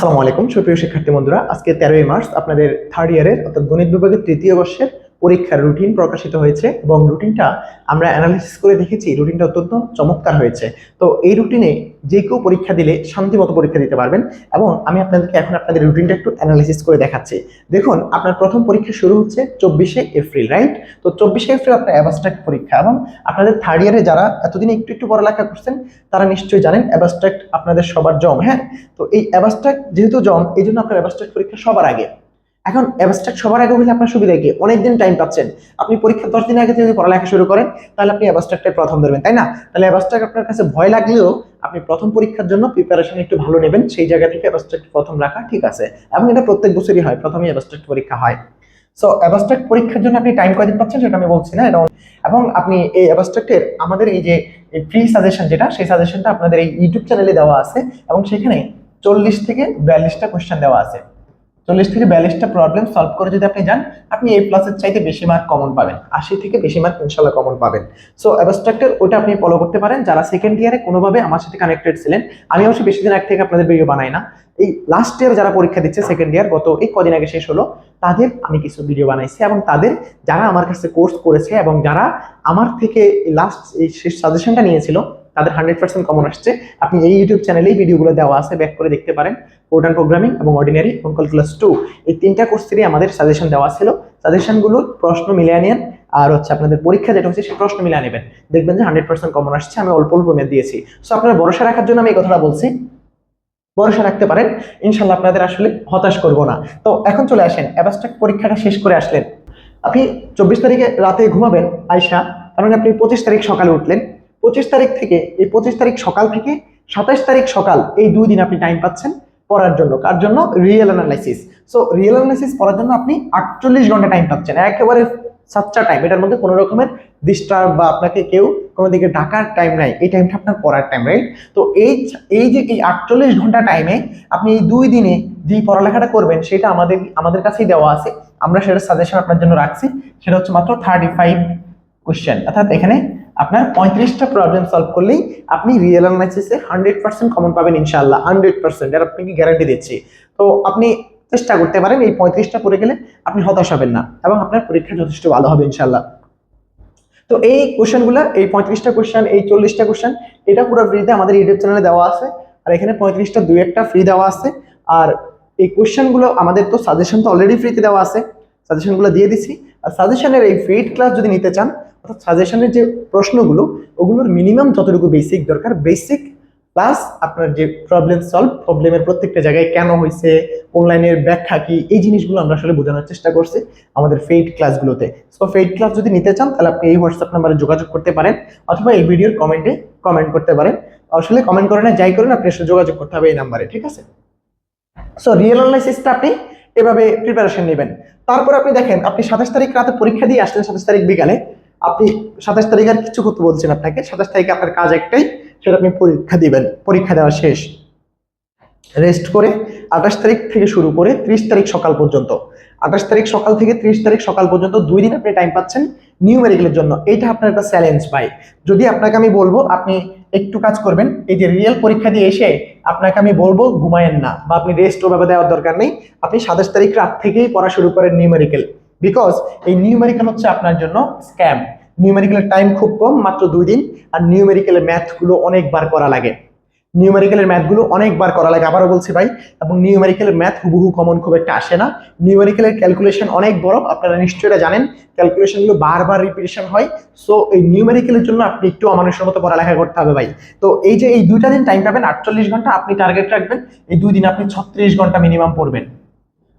আসসালামু আলাইকুম। সুপ্রিয় শিক্ষার্থী বন্ধুরা, আজকে তেরোই মার্চ, আপনাদের থার্ড ইয়ারের অর্থাৎ গণিত বিভাগের তৃতীয় বর্ষের পরীক্ষার রুটিন প্রকাশিত হয়েছে এবং রুটিনটা আমরা অ্যানালিসিস করে দেখেছি রুটিনটা অত্যন্ত চমৎকার হয়েছে। তো এই রুটিনে যে কেউ পরীক্ষা দিলে শান্তিমতো পরীক্ষা দিতে পারবেন এবং আমি আপনাদেরকে এখন আপনাদের রুটিনটা একটু অ্যানালিসিস করে দেখাচ্ছি। দেখুন, আপনার প্রথম পরীক্ষা শুরু হচ্ছে চব্বিশে এপ্রিল রাইট তো চব্বিশে এপ্রিল আপনার অ্যাবাস্ট্রাক্ট পরীক্ষা এবং আপনাদের থার্ড ইয়ারে যারা এতদিন একটু একটু পড়ালেখা করছেন, তারা নিশ্চয়ই জানেন অ্যাবাস্ট্রাক্ট আপনাদের সবার জম হ্যাঁ? তো এই অ্যাবাস্ট্রাক্ট যেহেতু জম, এই জন্য আপনার অ্যাবাস্ট্রাক্ট পরীক্ষা সবার আগে। এখন অ্যাবস্ট্রাক্ট সবার আগে হলে আপনার সুবিধা কি? অনেকদিন টাইম পাচ্ছেন। আপনি পরীক্ষা দশ দিন আগে যদি পড়ালেখা শুরু করেন, তাহলে আপনি অ্যাবস্ট্রাক্টে প্রথম ধরবেন, তাই না? তাহলে অ্যাবস্ট্রাক্ট আপনার কাছে ভয় লাগলেও আপনি প্রথম পরীক্ষার জন্য প্রিপারেশন একটু ভালো নেবেন, সেই জায়গা থেকে অ্যাবস্ট্রাক্ট প্রথম রাখা ঠিক আছে। এবং এটা প্রত্যেক বছরই হয় প্রথমে অ্যাবস্ট্রাক্ট পরীক্ষা হয়। সো অ্যাবস্ট্রাক্ট পরীক্ষার জন্য আপনি টাইম কদিন পাচ্ছেন সেটা আমি বলছি না, এটা এবং আপনি এই অ্যাবস্ট্রাক্টের আমাদের এই যে ফ্রি সাজেশন যেটা, সেই সাজেশনটা আপনাদের এই ইউটিউব চ্যানেলে দেওয়া আছে এবং সেখানে চল্লিশ থেকে বিয়াল্লিশটা কোয়েশ্চেন দেওয়া আছে। চল্লিশ থেকে বিয়াল্লিশটা প্রবলেম সলভ করে যদি আপনি যান, আপনি এই প্লাসের চাইতে বেশি মার্ক কমন পাবেন। আশি থেকে বেশি মার্ক ইনশাল্লাহ কমন পাবেন। সো অ্যাবস্ট্রাক্টের ওটা আপনি ফলো করতে পারেন। যারা সেকেন্ড ইয়ারে কোনোভাবে আমার সাথে কানেক্টেড ছিলেন, আমি অবশ্যই বেশি দিন আগ থেকে আপনাদের ভিডিও বানাই না। এই লাস্ট ইয়ার যারা পরীক্ষা দিচ্ছে সেকেন্ড ইয়ার গত এই কদিন আগে শেষ হলো, তাদের আমি কিছু ভিডিও বানাইছি এবং তাদের যারা আমার কাছে কোর্স করেছে এবং যারা আমার থেকে লাস্ট এই শেষ সাজেশনটা নিয়েছিল তাদের হান্ড্রেড পার্সেন্ট কমন আসছে। আপনি এই ইউটিউব চ্যানেলেই ভিডিওগুলো দেওয়া আছে ব্যাক করে দেখতে পারেন। কোড অ্যান্ড প্রোগ্রামিং এবং অর্ডিনারি এবং ক্যালকুলাস টু এই তিনটা কোর্স থেকে আমাদের সাজেশন দেওয়া ছিল। সাজেশনগুলোর প্রশ্ন মিলিয়ে নেন আর হচ্ছে আপনাদের পরীক্ষা যেটা হচ্ছে সেই প্রশ্ন মিলিয়ে নেবেন। দেখবেন যে হান্ড্রেড পার্সেন্ট কমন আসছে, আমি অল্প অল্প মেদ দিয়েছি। সো আপনারা ভরসা রাখার জন্য আমি এই কথাটা বলছি। ভরসা রাখতে পারেন। ইনশাল্লাহ আপনাদের আসলে হতাশ করব না। তো এখন চলে আসেন। অ্যাবাস্ট্রাক্ট পরীক্ষাটা শেষ করে আসলেন। আপনি চব্বিশ তারিখে রাতে ঘুমাবেন আয়সা তার মানে আপনি পঁচিশ তারিখ সকালে উঠলেন। পঁচিশ তারিখ থেকে, এই পঁচিশ তারিখ সকাল থেকে সাতাইশ তারিখ সকাল এই দুই দিন আপনি টাইম পাচ্ছেন পড়ার জন্য। কার জন্য? Real analysis so real analysis পড়ার জন্য আপনি আটচল্লিশ ঘণ্টা টাইম পাচ্ছেন। একেবারে সাতটা টাইম এটার মধ্যে কোনো রকমের ডিস্টার্ব বা আপনাকে কেউ কোনো দিকে ডাকার টাইম নাই। এই টাইমটা আপনার পড়ার টাইম রাইট তো এই এই যে এই আটচল্লিশ ঘণ্টা টাইমে আপনি এই দুই দিনে যে পড়ালেখাটা করবেন, সেটা আমাদের আমাদের কাছেই দেওয়া আছে। আমরা সেটা সাজেশন আপনার জন্য রাখছি। সেটা হচ্ছে মাত্র থার্টি ফাইভ কোশ্চেন অর্থাৎ এখানে আপনার পঁয়ত্রিশটা প্রবলেম সলভ করলেই আপনি রিয়েল অ্যানালাইসিসে হান্ড্রেড পার্সেন্ট কমন পাবেন ইনশাল্লাহ হান্ড্রেড পার্সেন্ট এর আপনাকে গ্যারান্টি দিচ্ছি। তো আপনি চেষ্টা করতে পারেন এই পঁয়ত্রিশটা পড়ে গেলে আপনি হতাশ হবেন না এবং আপনার পরীক্ষা যথেষ্ট ভালো হবে ইনশাল্লাহ তো এই কোশ্চেনগুলো এই পঁয়ত্রিশটা কোশ্চেন এই চল্লিশটা কোশ্চেন এটা পুরো ফ্রিতে আমাদের ইউটিউব চ্যানেলে দেওয়া আছে। আর এখানে পঁয়ত্রিশটা দুই একটা ফ্রি দেওয়া আছে। আর এই কোশ্চেনগুলো আমাদের তো সাজেশন তো অলরেডি ফ্রিতে দেওয়া আছে। সাজেশনগুলো দিয়ে দিছি। আর সাজেশনের এই ফ্রিড ক্লাস যদি নিতে চান অর্থাৎ সাজেশনের যে প্রশ্নগুলো, ওগুলোর মিনিমাম যতটুকু বেসিক দরকার বেসিক প্লাস আপনার যে প্রবলেম সলভ প্রবলেমের প্রত্যেকটা জায়গায় কেন হয়েছে অনলাইনের ব্যাখ্যা কি, এই জিনিসগুলো আমরা আসলে বোঝানোর চেষ্টা করছি আমাদের ফেইড ক্লাসগুলোতে সো ফেইড ক্লাস যদি নিতে চান, তাহলে আপনি এই হোয়াটসঅ্যাপ নাম্বারে যোগাযোগ করতে পারেন, অথবা এই ভিডিওর কমেন্টে কমেন্ট করতে পারেন। আসলে কমেন্ট করে না যাই করেন, আপনি যোগাযোগ করতে হবে এই নাম্বারে ঠিক আছে? সো রিয়েল অ্যানালাইসিসটা আপনি এভাবে প্রিপারেশন নেবেন। তারপর আপনি দেখেন, আপনি সাতাশ তারিখ রাতে পরীক্ষা দিয়ে আসলেন, সাতাশ তারিখ বিকালে। আপনি সাতাশ তারিখ আর কিছু করতে বলছেন আপনাকে, সাতাশ তারিখে আপনার কাজ একটাই, সেটা আপনি পরীক্ষা দিবেন, পরীক্ষা দেওয়া শেষ। রেস্ট করে আঠাশ তারিখ থেকে শুরু করে ত্রিশ তারিখ সকাল পর্যন্ত। আঠাশ তারিখ সকাল থেকে ত্রিশ তারিখ সকাল পর্যন্ত দুই দিন আপনি টাইম পাচ্ছেন নিউ নিউমেরিক্যালের জন্য। এইটা আপনার একটা চ্যালেঞ্জ পাই যদি আপনাকে আমি বলব, আপনি একটু কাজ করবেন, এই যে রিয়েল পরীক্ষা দিয়ে এসে আপনাকে আমি বলব, ঘুমায়েন না বা আপনি রেস্ট ওভাবে দেওয়ার দরকার নেই। আপনি সাতাশ তারিখ রাত থেকেই পড়া শুরু করেন নিউ নিউমেরিক্যাল বিকজ এই নিউমেরিক্যাল হচ্ছে আপনার জন্য স্ক্যাম নিউমেরিক্যালের টাইম খুব কম, মাত্র দুই দিন, আর নিউমেরিক্যালের ম্যাথগুলো অনেকবার করা লাগে। নিউমেরিক্যালের ম্যাথগুলো অনেকবার করা লাগে, আবারও বলছি ভাই, এবং নিউমেরিক্যালের ম্যাথ হুবহু কমন খুব একটা আসে না। নিউমেরিক্যালের ক্যালকুলেশন অনেক বড়, আপনারা নিশ্চয়ই জানেন। ক্যালকুলেশনগুলো বারবার রিপিটেশন হয় সো এই নিউমেরিক্যালের জন্য আপনি একটু অমানুষের মতো পড়ালেখা করতে হবে ভাই। তো এই যে এই দুইটা দিন টাইম পাবেন, আটচল্লিশ ঘণ্টা আপনি টার্গেট রাখবেন, এই দুই দিন আপনি ছত্রিশ ঘণ্টা মিনিমাম পড়বেন।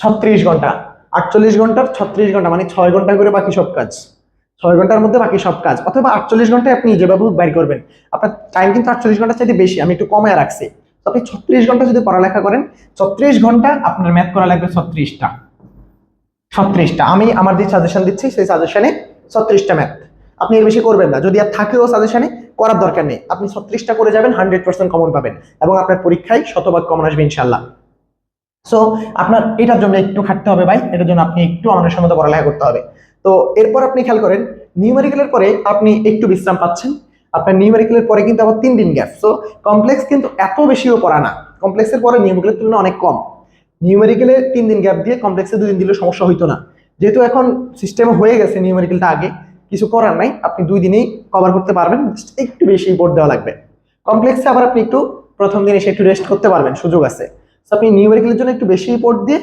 ছত্রিশ ঘণ্টা। আটচল্লিশ ঘণ্টার ছত্রিশ ঘণ্টা মানে ছয় ঘণ্টা করে বাকি সব কাজ। ছয় ঘণ্টার মধ্যে বাকি সব কাজ। অথবা আটচল্লিশ ঘন্টায় আপনি যেভাবে বাইর করবেন। আপনার টাইম কিন্তু আটচল্লিশ ঘণ্টার চাইতে বেশি, আমি একটু কমায় রাখছি। তো আপনি ছত্রিশ ঘণ্টা যদি পড়ালেখা করেন, ছত্রিশ ঘণ্টা আপনার ম্যাথ করা লাগবে ছত্রিশটা। ছত্রিশটা। আমি আমার যে সাজেশন দিচ্ছি, সেই সাজেশনে ছত্রিশটা ম্যাথ আপনি এর বেশি করবেন না। যদি আর থাকেও সাজেশনে করার দরকার নেই। আপনি ছত্রিশটা করে যাবেন হান্ড্রেড পার্সেন্ট কমন পাবেন। এবং আপনার পরীক্ষায় শতভাগ কমন আসবে ইনশাল্লাহ সো আপনার এটার জন্য একটু খাটতে হবে ভাই, এটার জন্য আপনি একটু আমাদের মতো পড়ালেখা করতে হবে। তো, এরপর আপনি খেয়াল করেন নিউমেরিক্যালের পরে আপনি একটু বিশ্রাম পাচ্ছেন। আপনার নিউমেরিক্যালের পরে কিন্তু আবার তিন দিন গ্যাপ সো কমপ্লেক্স কিন্তু এত বেশিও পড়া না। কমপ্লেক্সের পরে নিউমেরিক্যালের তুলনায় অনেক কম। নিউমেরিক্যালে তিন দিন গ্যাপ দিয়ে কমপ্লেক্সে দুই দিন দিলে সমস্যা হইতো না। যেহেতু এখন সিস্টেম হয়ে গেছে নিউমেরিক্যালটা আগে, কিছু করার নাই। আপনি দুই দিনেই কভার করতে পারবেন একটু বেশি বোর্ড দেওয়া লাগবে। কমপ্লেক্সে আবার আপনি একটু প্রথম দিন এসে একটু রেস্ট করতে পারবেন, সুযোগ আছে। আপনি নিউমেরিক্যালের জন্য একটু বেশি রিপোর্ট দিয়ে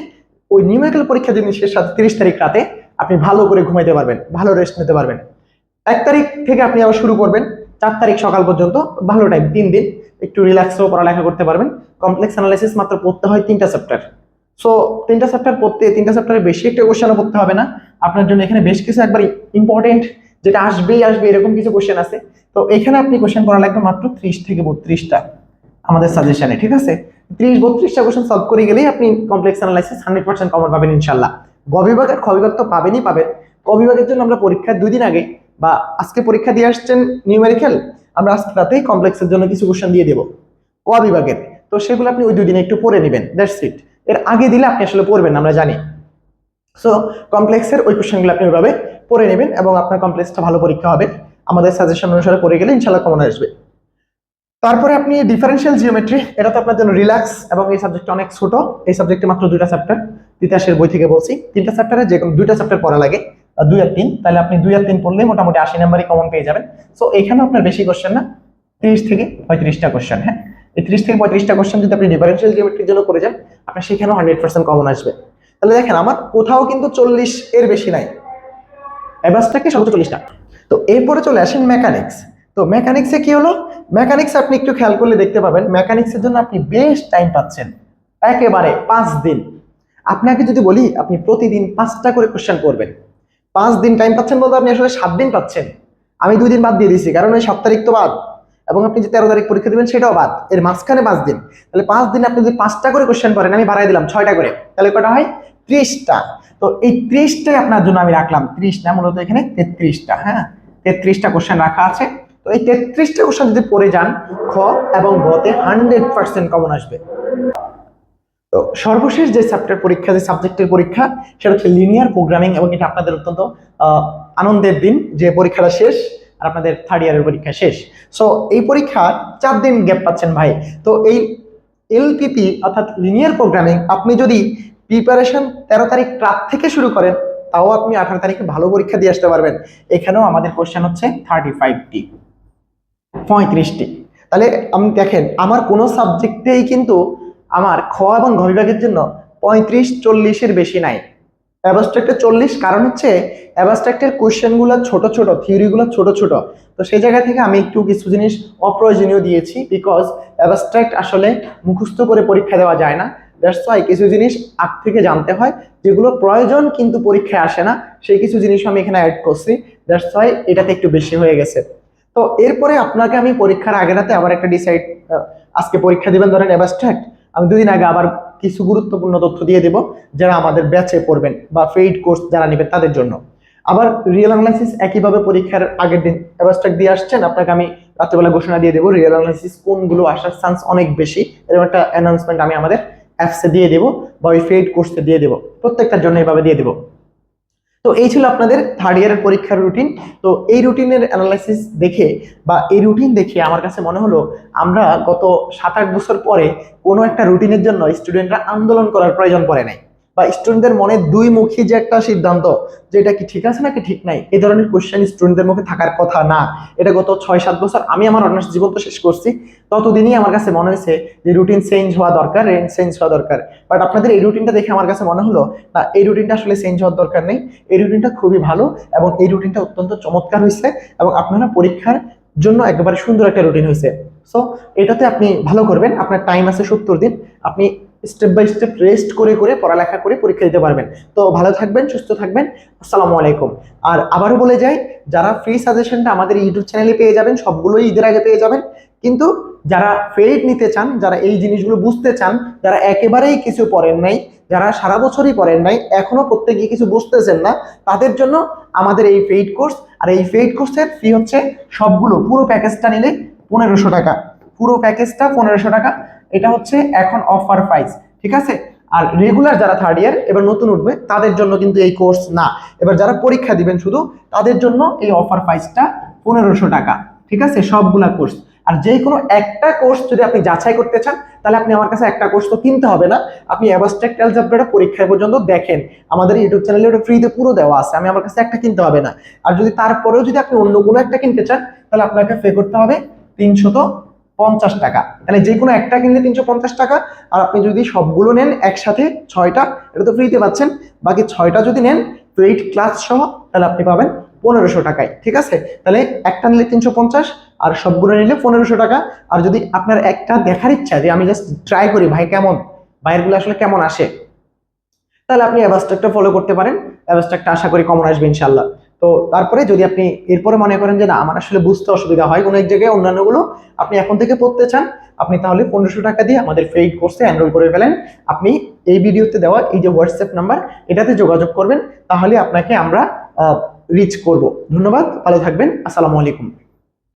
ওই নিউমেরিক্যাল পরীক্ষা দিন শেষ সাথে তিরিশ তারিখ রাতে আপনি ভালো করে ঘুমাইতে পারবেন, ভালো রেস্ট নিতে পারবেন। এক তারিখ থেকে আপনি আবার শুরু করবেন, চার তারিখ সকাল পর্যন্ত ভালো টাইম তিন দিন একটু রিল্যাক্সও পড়ালেখা করতে পারবেন। কমপ্লেক্স অ্যানালাইসিস মাত্র পড়তে হয় তিনটা চ্যাপ্টার সো তিনটা চ্যাপ্টার পড়তে, তিনটা চ্যাপ্টারে বেশি একটা কোশ্চেনও পড়তে হবে না। আপনার জন্য এখানে বেশ কিছু একবার ইম্পর্টেন্ট যেটা আসবেই, আসবে, এরকম কিছু কোশ্চেন আছে। তো এখানে আপনি কোশ্চেন করা লাগবে মাত্র ত্রিশ থেকে বত্রিশটা আমাদের সাজেশনে ঠিক আছে? ত্রিশ, বত্রিশটা কোশ্চেন সলভ করে গেলেই আপনি complex analysis hundred percent common পাবেন ইনশাল্লাহ গ বিভাগ তো পাবেনই পাবেন। ক বিভাগের জন্য আমরা পরীক্ষার দুই দিন আগে বা আজকে পরীক্ষা দিয়ে আসছেন নিউমেরিক্যাল আমরা আজকে রাতেই কমপ্লেক্সের জন্য কিছু কোশ্চেন দিয়ে দেবো। ক বিভাগের, তো সেগুলো আপনি ওই দুই দিনে একটু পড়ে নেবেন দ্যাটস ইট এর আগে দিলে আপনি আসলে পড়বেন, আমরা জানি। সো কমপ্লেক্সের ওই কোশ্চেনগুলো আপনি ওইভাবে পড়ে নেবেন এবং আপনার কমপ্লেক্সটা ভালো পরীক্ষা হবে। আমাদের সাজেশন অনুসারে পড়ে গেলে ইনশাল্লাহ কমন আসবে। তারপরে আপনি ডিফারেন্সিয়াল জিওমেট্রি এটা তো আপনার জন্য রিল্যাক্স এবং এই সাবজেক্টটা অনেক ছোট। এই সাবজেক্টে মাত্র দুইটা চ্যাপ্টার তিতাসের বই থেকে বলছি। তিনটা চ্যাপ্টারে যে কোনো দুইটা চ্যাপ্টার পড়া লাগে দুই আর তিন। তাহলে আপনি দুই আর তিন পড়লেই মোটামুটি আশি নাম্বারই কমন পেয়ে যাবেন। সো এখানে আপনার বেশি কোশ্চেন না, তিরিশ থেকে পঁয়ত্রিশটা কোশ্চেন হ্যাঁ? এই ত্রিশ থেকে পঁয়ত্রিশটা কোশ্চেন যদি আপনি ডিফারেন্সিয়াল জিওমেট্রির জন্য করে যান, আপনার সেখানেও হান্ড্রেড পার্সেন্ট কমন আসবে। তাহলে দেখেন, আমার কোথাও কিন্তু চল্লিশ এর বেশি নাই। অ্যাভাসটাকে সর্বোচ্চ চল্লিশটা? তো এরপরে চলে আসেন মেকানিক্স তো মেকানিক্সে কি হলো? মেকানিক্স আপনি একটু খেয়াল করলে দেখতে পাবেন মেকানিক্সের জন্য আপনি বেশ টাইম পাচ্ছেন। একেবারে পাঁচ দিন। আপনাকে যদি বলি, আপনি প্রতিদিন পাঁচটা করে কোশ্চেন করবেন। পাঁচ দিন টাইম পাচ্ছেন বলতে আপনি আসলে সাত দিন পাচ্ছেন। আমি দুই দিন বাদ দিয়ে দিয়েছি, কারণ ওই সাত তারিখ তো বাদ। এবং আপনি যে তেরো তারিখ পরীক্ষা দেবেন, সেটাও বাদ। এর মাঝখানে পাঁচ দিন। তাহলে পাঁচ দিন আপনি যদি পাঁচটা করে কোশ্চেন করেন, আমি বাড়াই দিলাম ছয়টা করে। তাহলে কটা হয়? ত্রিশটা। তো এই ত্রিশটাই আপনার জন্য আমি রাখলাম। ত্রিশ না, মূলত এখানে তেত্রিশটা হ্যাঁ? তেত্রিশটা কোশ্চেন রাখা আছে। তো এই তেত্রিশটা কোশ্চেন যদি পড়ে যান, খ এবং গতে হান্ড্রেড পার্সেন্ট কমন আসবে। তো সর্বশেষ যে চ্যাপ্টার পরীক্ষা, যে সাবজেক্টের পরীক্ষা, সেটা হচ্ছে লিনিয়ার প্রোগ্রামিং এবং এটা আপনাদের অত্যন্ত আনন্দের দিন, যে পরীক্ষাটা শেষ আর আপনাদের থার্ড ইয়ারের পরীক্ষা শেষ। সো এই পরীক্ষা চার দিন গ্যাপ পাচ্ছেন ভাই। তো এই এলপিপি অর্থাৎ লিনিয়ার প্রোগ্রামিং আপনি যদি প্রিপারেশন তেরো তারিখ রাত থেকে শুরু করেন, তাও আপনি আঠারো তারিখে ভালো পরীক্ষা দিয়ে আসতে পারবেন। এখানেও আমাদের কোশ্চেন হচ্ছে থার্টি ফাইভটি পঁয়ত্রিশটি। তাহলে আপনি দেখেন, আমার কোনো সাবজেক্টেই কিন্তু আমার খ এবং ঘ বিভাগের জন্য পঁয়ত্রিশ, চল্লিশের বেশি নাই। অ্যাবস্ট্রাক্টে চল্লিশ কারণ হচ্ছে অ্যাবস্ট্রাক্টের কোয়েশ্চেনগুলো ছোট ছোট থিওরিগুলো ছোট ছোট। তো সেই জায়গা থেকে আমি একটু কিছু জিনিস অপ্রয়োজনীয় দিয়েছি বিকজ অ্যাবস্ট্রাক্ট আসলে মুখস্থ করে পরীক্ষা দেওয়া যায় না। দ্যাটস ওয়াই কিছু জিনিস আগ থেকে জানতে হয়, যেগুলো প্রয়োজন কিন্তু পরীক্ষায় আসে না, সেই কিছু জিনিস আমি এখানে অ্যাড করছি। দ্যাটস ওয়াই এটাতে একটু বেশি হয়ে গেছে। তো এরপরে আপনাকে আমি পরীক্ষার আগে রাতে আবার একটা ডিসাইড আজকে পরীক্ষা দিবেন ধরেন অ্যাবস্ট্রাক্ট আমি দুদিন আগে আবার কিছু গুরুত্বপূর্ণ তথ্য দিয়ে দেব যারা আমাদের ব্যাচে পড়বেন বা ফেইড কোর্স যারা নেবেন তাদের জন্য। আবার রিয়েল অ্যানালাইসিস একইভাবে পরীক্ষার আগের দিন অ্যাবস্ট্রাক্ট দিয়ে আসছেন, আপনাকে আমি রাত্রেবেলা ঘোষণা দিয়ে দেবো রিয়েল অ্যানালাইসিস কোনগুলো আসার চান্স অনেক বেশি। এরকম একটা অ্যানাউন্সমেন্ট আমি আমাদের অ্যাপসে দিয়ে দেবো বা ওই পেইড কোর্সে দিয়ে দেবো। প্রত্যেকটার জন্য এইভাবে দিয়ে দেবো। তো এই ছিল আপনাদের থার্ড ইয়ারের পরীক্ষার রুটিন তো এই রুটিনের অ্যানালাইসিস দেখে বা এই রুটিন দেখে আমার কাছে মনে হলো, আমরা গত সাত আট বছর পরে কোনো একটা রুটিনের জন্য স্টুডেন্টরা আন্দোলন করার প্রয়োজন পড়ে নাই। বা স্টুডেন্টদের মনে দুই মুখী যে একটা সিদ্ধান্ত যে এটা কি ঠিক আছে নাকি ঠিক নাই, এই ধরনের কোশ্চেন স্টুডেন্টদের মুখে থাকার কথা না। এটা গত ছয় সাত বছর আমি আমার অনার্স জীবন তো শেষ করছি, ততদিনই আমার কাছে মনে হয়েছে যে রুটিন চেঞ্জ হওয়া দরকার রেঞ্জ চেঞ্জ হওয়া দরকার। বাট আপনাদের এই রুটিনটা দেখে আমার কাছে মনে হলো, না, এই রুটিনটা আসলে চেঞ্জ হওয়ার দরকার নেই। এই রুটিনটা খুবই ভালো এবং এই রুটিনটা অত্যন্ত চমৎকার হয়েছে এবং আপনারা পরীক্ষার জন্য একেবারে সুন্দর একটা রুটিন হয়েছে। সো এটাতে আপনি ভালো করবেন, আপনার টাইম আছে সত্তর দিন। আপনি স্টেপ বাই স্টেপ রেস্ট করে করে পড়ালেখা করে পরীক্ষা দিতে পারবেন। তো ভালো থাকবেন, সুস্থ থাকবেন, আসসালামু আলাইকুম। আর আবারও বলে যাই, যারা ফ্রি সাজেশনটা আমাদের ইউটিউব চ্যানেলে পেয়ে যাবেন, সবগুলোই ঈদের আগে পেয়ে যাবেন। কিন্তু যারা ফেড নিতে চান, যারা এই জিনিসগুলো বুঝতে চান, যারা একেবারেই কিছু পড়েন নাই, যারা সারা বছরই পড়েন নাই, এখনও প্রত্যেকে কিছু বুঝতেছেন না, তাদের জন্য আমাদের এই ফেইড কোর্স আর এই ফেইড কোর্সের ফি হচ্ছে সবগুলো, পুরো প্যাকেজটা নিলে পনেরোশো টাকা। পুরো প্যাকেজটা পনেরোশো টাকা। এটা হচ্ছে এখন অফার প্রাইস ঠিক আছে? আর রেগুলার যারা থার্ড ইয়ার এবার নতুন উঠবে, তাদের জন্য কিন্তু এই কোর্স না। এবার যারা পরীক্ষা দিবেন শুধু, তাদের জন্য এই অফার প্রাইসটা পনেরোশো টাকা, ঠিক আছে? সবগুলা কোর্স আর যে কোনো একটা কোর্স যদি আপনি যাচাই করতে চান, তাহলে আপনি আমার কাছে একটা কোর্স তো কিনতে হবে না। আপনি অ্যাবাস্ট্রাক্ট অ্যালজাবরাটা পরীক্ষা পর্যন্ত দেখেন। আমাদের ইউটিউব চ্যানেলে ওটা ফ্রিতে পুরো দেওয়া আছে, আমি আমার কাছে একটা কিনতে হবে না। আর যদি তারপরেও যদি আপনি অন্য কোনো একটা কিনতে চান, তাহলে আপনাকে পে করতে হবে তিনশত পঞ্চাশ টাকা। তাহলে যে কোনো একটা কিনলে তিনশো পঞ্চাশ টাকা, আর আপনি যদি সবগুলো নেন একসাথে ছয়টা, এটা তো ফ্রিতে পাচ্ছেন, বাকি ছয়টা যদি নেন পেইড ক্লাস সহ তাহলে আপনি পাবেন পনেরোশো টাকায়, ঠিক আছে? তাহলে একটা নিলে তিনশো পঞ্চাশ, আর সবগুলো নিলে পনেরোশো টাকা। আর যদি আপনার একটা দেখার ইচ্ছা যে আমি জাস্ট ট্রাই করি, ভাই কেমন? ভাইয়েরগুলো আসলে কেমন আসে? তাহলে আপনি অ্যাবাস্ট্রাকটা ফলো করতে পারেন। অ্যাবাস্ট্রাকটা আশা করি কমন আসবে ইনশাল্লাহ তো তারপরে যদি আপনি এরপরে মনে করেন যে না, আমার আসলে বুঝতে অসুবিধা হয় কোনো এক জায়গায় অন্যান্যগুলো, আপনি এখন থেকে পড়তে চান, আপনি তাহলে পনেরোশো টাকা দিয়ে আমাদের পেইড কোর্সে এনরোল করে ফেলেন। আপনি এই ভিডিওতে দেওয়া এই যে হোয়াটসঅ্যাপ নাম্বার এটাতে যোগাযোগ করবেন, তাহলে আপনাকে আমরা রিচ করব। ধন্যবাদ, ভালো থাকবেন, আসসালামু আলাইকুম।